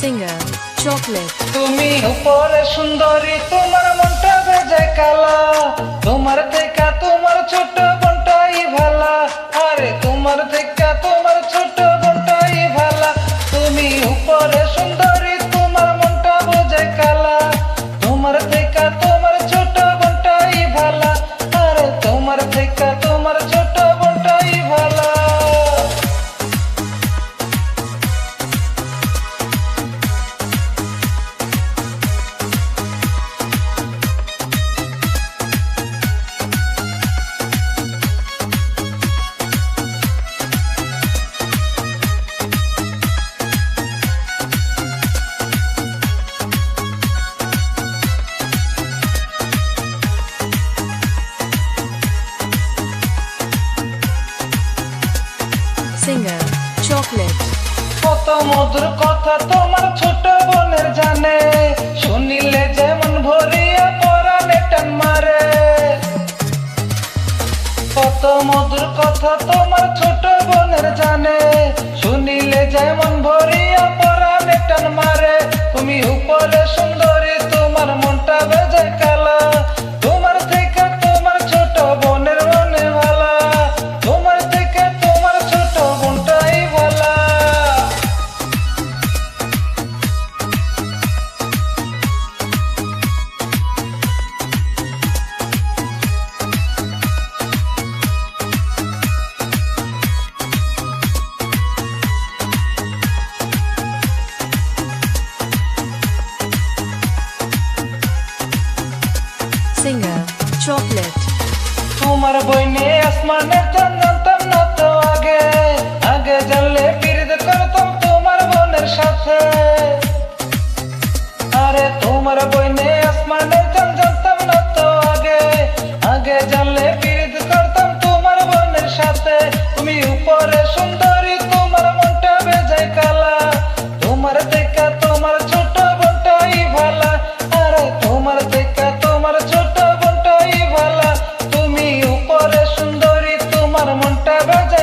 Singer chocolate তুমি উপরে সুন্দরী তোমার মনটা বেজে কালা। তোমার থেকে তোমার singer, চকলেট কত মধুর কথা তোমার ছোট বোনের জানে। শুনিলে যেমন ভরিয়া পরে টান মারে। কত মধুর কথা তোমার ছোট বোনের জানে। শুনিলে chocolate. Tu mara boine asmanet la noche